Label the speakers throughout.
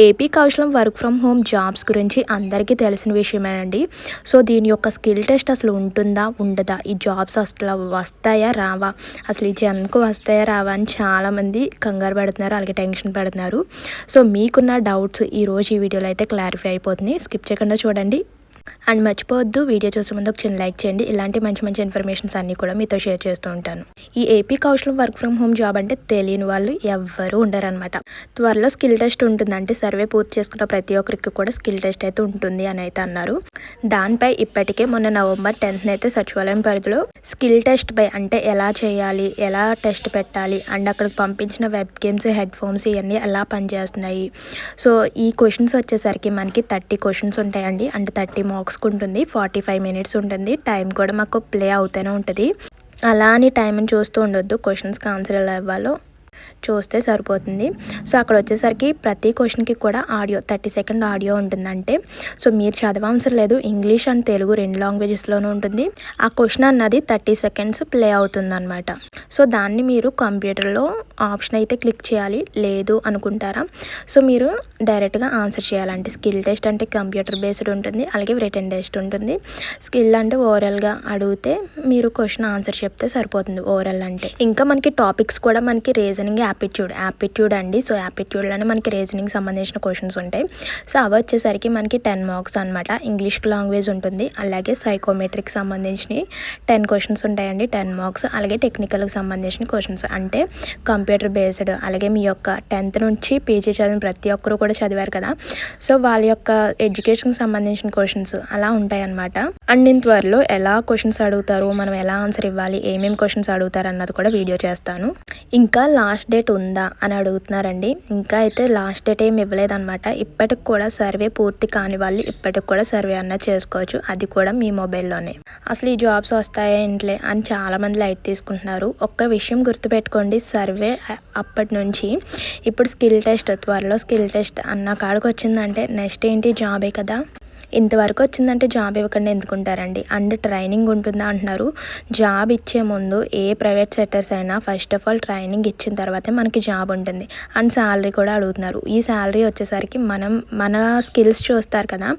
Speaker 1: AP Kaushalam work from home jobs గురించి అందరికీ తెలిసిన విషయమేనండి. సో దీని యొక్క స్కిల్ టెస్ట్ అసలు ఉంటుందా ఉండదా? ఈ జాబ్స్ అసలు వస్తాయా రావా? అసలు ఈ జన్మకు వస్తాయా రావా అని చాలామంది కంగారు పెడుతున్నారు అలాగే టెన్షన్ పెడుతున్నారు. సో మీకున్న డౌట్స్ ఈరోజు ఈ వీడియోలో అయితే క్లారిఫై అయిపోతుంది స్కిప్ చేయకుండా చూడండి. అండ్ మర్చిపోవద్దు వీడియో చూసే ముందు ఒక చిన్న లైక్ చేయండి. ఇలాంటి మంచి మంచి ఇన్ఫర్మేషన్స్ అన్నీ కూడా మీతో షేర్ చేస్తూ ఉంటాను. ఈ AP Kaushalam work from home job అంటే తెలియని వాళ్ళు ఎవ్వరూ ఉండరనమాట త్వరలో స్కిల్ టెస్ట్ ఉంటుందంటే సర్వే పూర్తి చేసుకున్న ప్రతి ఒక్కరికి కూడా స్కిల్ టెస్ట్ అయితే ఉంటుంది అని అయితే అన్నారు. దానిపై ఇప్పటికే మొన్న నవంబర్ టెన్త్ అయితే సచివాలయం పరిధిలో స్కిల్ టెస్ట్ పై అంటే ఎలా చేయాలి ఎలా టెస్ట్ పెట్టాలి అండ్ అక్కడికి పంపించిన వెబ్ గేమ్స్ హెడ్ ఫోన్స్ ఇవన్నీ ఎలా పనిచేస్తున్నాయి? సో ఈ క్వశ్చన్స్ వచ్చేసరికి మనకి థర్టీ క్వశ్చన్స్ ఉంటాయండి. అంటే థర్టీ మార్క్స్కి ఉంటుంది ఫార్టీ ఫైవ్ మినిట్స్ ఉంటుంది టైం కూడా మాకు ప్లే అవుతూనే ఉంటుంది. అలా అని టైంని చూస్తూ ఉండొద్దు క్వశ్చన్స్కి ఆన్సర్ ఎలా ఇవ్వాలో. చూస్తే సరిపోతుంది. సో అక్కడ వచ్చేసరికి ప్రతి క్వశ్చన్కి కూడా ఆడియో థర్టీ సెకండ్ ఆడియో ఉంటుందంటే. సో మీరు చదవవసరం లేదు. ఇంగ్లీష్ అండ్ తెలుగు రెండు లాంగ్వేజెస్లోనూ ఉంటుంది. ఆ క్వశ్చన్ అన్నది థర్టీ సెకండ్స్ ప్లే అవుతుంది అనమాట సో దాన్ని మీరు కంప్యూటర్లో ఆప్షన్ అయితే క్లిక్ చేయాలి. లేదు అనుకుంటారా? సో మీరు డైరెక్ట్గా ఆన్సర్ చేయాలంటే స్కిల్ టెస్ట్ అంటే కంప్యూటర్ బేస్డ్ ఉంటుంది. అలాగే రిటర్న్ టెస్ట్ ఉంటుంది. స్కిల్ అంటే ఓవరాల్గా అడిగితే మీరు క్వశ్చన్ ఆన్సర్ చెప్తే సరిపోతుంది ఓవరాల్ అంటే. ఇంకా మనకి టాపిక్స్ కూడా మనకి రీజనింగ్ యాప్టిట్యూడ్ యాప్టిట్యూడ్ అండి. సో యాప్టిట్యూడ్లోనే మనకి రీజనింగ్ సంబంధించిన క్వశ్చన్స్ ఉంటాయి. సో అవి వచ్చేసరికి మనకి టెన్ మార్క్స్ అనమాట ఇంగ్లీష్ లాంగ్వేజ్ ఉంటుంది. అలాగే సైకోమెట్రిక్ సంబంధించినవి టెన్ క్వశ్చన్స్ ఉంటాయండి టెన్ మార్క్స్. అలాగే టెక్నికల్కి సంబంధించిన క్వశ్చన్స్. అంటే కంప్యూటర్ బేస్డ్ అలాగే మీ యొక్క టెన్త్ నుంచి పీజీ చదివిన ప్రతి ఒక్కరు కూడా చదివారు కదా. సో వాళ్ళ యొక్క ఎడ్యుకేషన్కి సంబంధించిన క్వశ్చన్స్ అలా ఉంటాయి అనమాట అండ్ నేను త్వరలో ఎలా క్వశ్చన్స్ అడుగుతారు మనం ఎలా ఆన్సర్ ఇవ్వాలి ఏమేమి క్వశ్చన్స్ అడుగుతారు అన్నది కూడా వీడియో చేస్తాను. ఇంకా లాస్ట్ డేట్ ఉందా అని అడుగుతున్నారండి. ఇంకా అయితే లాస్ట్ డేట్ ఏమి ఇవ్వలేదన్నమాట. ఇప్పటికి కూడా సర్వే పూర్తి కాని వాళ్ళు ఇప్పటికి కూడా సర్వే అన్న చేసుకోవచ్చు. అది కూడా మీ మొబైల్లోనే. అసలు ఈ జాబ్స్ వస్తాయా వస్తాయేంట్లే అని చాలామంది లైట్ తీసుకుంటున్నారు. ఒక్క విషయం గుర్తుపెట్టుకోండి. సర్వే అప్పటి నుంచి ఇప్పుడు స్కిల్ టెస్ట్ త్వరలో స్కిల్ టెస్ట్ అన్న కాడికి వచ్చిందంటే నెక్స్ట్ ఏంటి? జాబే కదా. ఇంతవరకు వచ్చిందంటే జాబ్ ఇవ్వకుండా ఎందుకుంటారండి? అండ్ ట్రైనింగ్ ఉంటుందా అంటున్నారు. జాబ్ ఇచ్చే ముందు ఏ ప్రైవేట్ సెక్టర్స్ అయినా ఫస్ట్ ఆఫ్ ఆల్ ట్రైనింగ్ ఇచ్చిన తర్వాతే మనకి జాబ్ ఉంటుంది. అండ్ శాలరీ కూడా అడుగుతున్నారు. ఈ శాలరీ వచ్చేసరికి మనం మన స్కిల్స్ చూస్తారు కదా.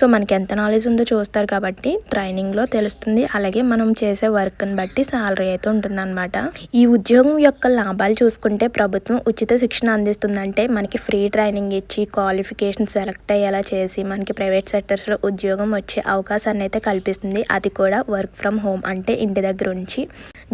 Speaker 1: సో మనకి ఎంత నాలెడ్జ్ ఉందో చూస్తారు కాబట్టి ట్రైనింగ్లో తెలుస్తుంది. అలాగే మనం చేసే వర్క్ని బట్టి శాలరీ అయితే ఉంటుందన్నమాట. ఈ ఉద్యోగం యొక్క లాభాలు చూసుకుంటే ప్రభుత్వం ఉచిత శిక్షణ అందిస్తుందంటే మనకి ఫ్రీ ట్రైనింగ్ ఇచ్చి క్వాలిఫికేషన్ సెలెక్ట్ అయ్యేలా చేసి మనకి ప్రైవేట్ సెక్టర్ లో ఉద్యోగం వచ్చే అవకాశాన్ని అయితే కల్పిస్తుంది. అది కూడా వర్క్ ఫ్రమ్ హోమ్ అంటే ఇంటి దగ్గర ఉంచి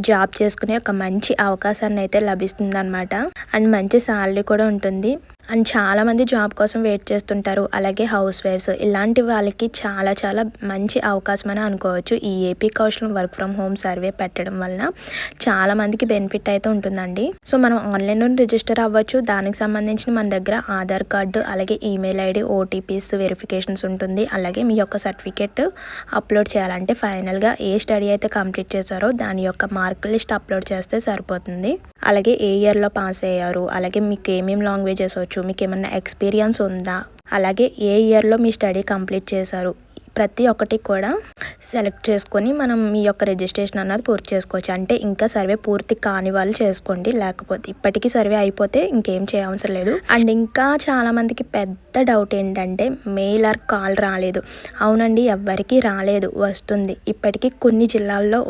Speaker 1: జాబ్ చేసుకునే ఒక మంచి అవకాశాన్ని అయితే లభిస్తుంది అనమాట అండ్ మంచి శాలరీ కూడా ఉంటుంది. అండ్ చాలామంది జాబ్ కోసం వెయిట్ చేస్తుంటారు. అలాగే హౌస్ వైఫ్స్. ఇలాంటి వాళ్ళకి చాలా చాలా మంచి అవకాశం అని అనుకోవచ్చు. ఈ AP Kaushalam work from home survey పెట్టడం వలన చాలా మందికి బెనిఫిట్ అయితే ఉంటుందండి. సో మనం ఆన్లైన్లో రిజిస్టర్ అవ్వచ్చు. దానికి సంబంధించిన మన దగ్గర ఆధార్ కార్డు అలాగే ఈమెయిల్ ఐడి ఓటీపీస్ వెరిఫికేషన్స్ ఉంటుంది. అలాగే మీ యొక్క సర్టిఫికేట్ అప్లోడ్ చేయాలంటే ఫైనల్గా ఏ స్టడీ అయితే కంప్లీట్ చేశారో దాని యొక్క మార్క్ లిస్ట్ అప్లోడ్ చేస్తే సరిపోతుంది. అలాగే ఏ ఇయర్లో పాస్ అయ్యారు అలాగే మీకు ఏమేమి లాంగ్వేజెస్ వచ్చు మీకు ఏమన్నా ఎక్స్పీరియన్స్ ఉందా? అలాగే ఏ ఇయర్లో మీ స్టడీ కంప్లీట్ చేశారు? ప్రతి ఒక్కటి కూడా సెలెక్ట్ చేసుకొని మనం మీ యొక్క రిజిస్ట్రేషన్ అన్నది పూర్తి చేసుకోవచ్చు. అంటే ఇంకా సర్వే పూర్తి కాని వాళ్ళు చేసుకోండి. లేకపోతే ఇప్పటికీ సర్వే అయిపోతే ఇంకేం చేయవసరం లేదు. అండ్ ఇంకా చాలామందికి పెద్ద డౌట్ ఏంటంటే మెయిల్ ఆర్ కాల్ రాలేదు. అవునండి ఎవ్వరికీ రాలేదు. వస్తుంది. ఇప్పటికీ కొన్ని జిల్లాల్లో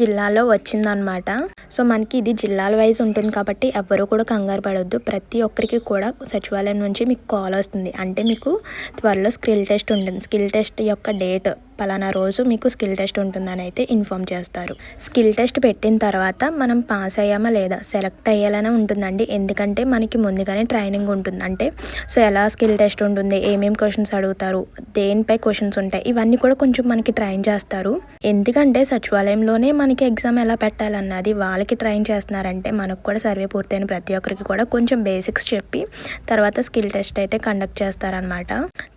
Speaker 1: జిల్లాలో వచ్చిందనమాట సో మనకి ఇది జిల్లాల వైజ్ ఉంటుంది కాబట్టి ఎవ్వరూ కూడా కంగారు పడవద్దు ప్రతి ఒక్కరికి కూడా సచివాలయం నుంచి మీకు కాల్ వస్తుంది. అంటే మీకు త్వరలో స్కిల్ టెస్ట్ ఉంటుంది. స్కిల్ టెస్ట్ యొక్క డేట్ పలానా రోజు మీకు స్కిల్ టెస్ట్ ఉంటుందని అయితే ఇన్ఫామ్ చేస్తారు. స్కిల్ టెస్ట్ పెట్టిన తర్వాత మనం పాస్ అయ్యామా లేదా? సెలెక్ట్ అయ్యేలానే ఉంటుందండి. ఎందుకంటే మనకి ముందుగానే ట్రైనింగ్ ఉంటుంది. అంటే సో ఎలా స్కిల్ టెస్ట్ ఉంటుంది? ఏమేమి క్వశ్చన్స్ అడుగుతారు? దేనిపై క్వశ్చన్స్ ఉంటాయి? ఇవన్నీ కూడా కొంచెం మనకి ట్రైన్ చేస్తారు. ఎందుకంటే సచివాలయంలోనే మనకి ఎగ్జామ్ ఎలా పెట్టాలన్నది వాళ్ళకి ట్రైన్ చేస్తున్నారంటే మనకు కూడా సర్వే పూర్తయిన ప్రతి ఒక్కరికి కూడా కొంచెం బేసిక్స్ చెప్పి తర్వాత స్కిల్ టెస్ట్ అయితే కండక్ట్ చేస్తారనమాట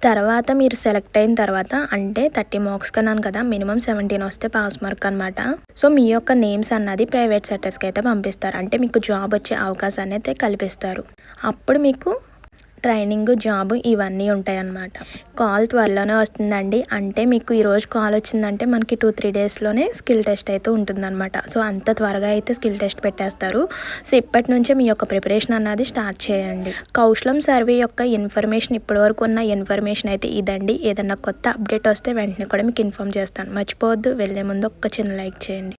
Speaker 1: తర్వాత మీరు సెలెక్ట్ అయిన తర్వాత అంటే థర్టీ మార్క్స్ కన్నాను కదా మినిమం సెవెంటీన్ వస్తే పాస్ మార్క్ అనమాట సో మీ యొక్క నేమ్స్ అన్నది ప్రైవేట్ సెక్టర్స్కి అయితే పంపిస్తారు. అంటే మీకు జాబ్ వచ్చే అవకాశాన్ని అయితే కల్పిస్తారు. అప్పుడు మీకు ట్రైనింగ్ జాబ్ ఇవన్నీ ఉంటాయి అన్నమాట కాల్ త్వరలోనే వస్తుందండి. అంటే మీకు ఈరోజు కాల్ వచ్చిందంటే మనకి టూ త్రీ డేస్లోనే స్కిల్ టెస్ట్ అయితే ఉంటుందన్నమాట. సో అంత త్వరగా అయితే స్కిల్ టెస్ట్ పెట్టేస్తారు. సో ఇప్పటి నుంచే మీ యొక్క ప్రిపరేషన్ అన్నది స్టార్ట్ చేయండి. కౌశలం సర్వే యొక్క ఇన్ఫర్మేషన్ ఇప్పటివరకు ఉన్న ఇన్ఫర్మేషన్ అయితే ఇదండి. ఏదన్నా కొత్త అప్డేట్ వస్తే వెంటనే కూడా మీకు ఇన్ఫామ్ చేస్తాను. మర్చిపోవద్దు. వెళ్ళే ముందు ఒక్క చిన్న లైక్ చేయండి.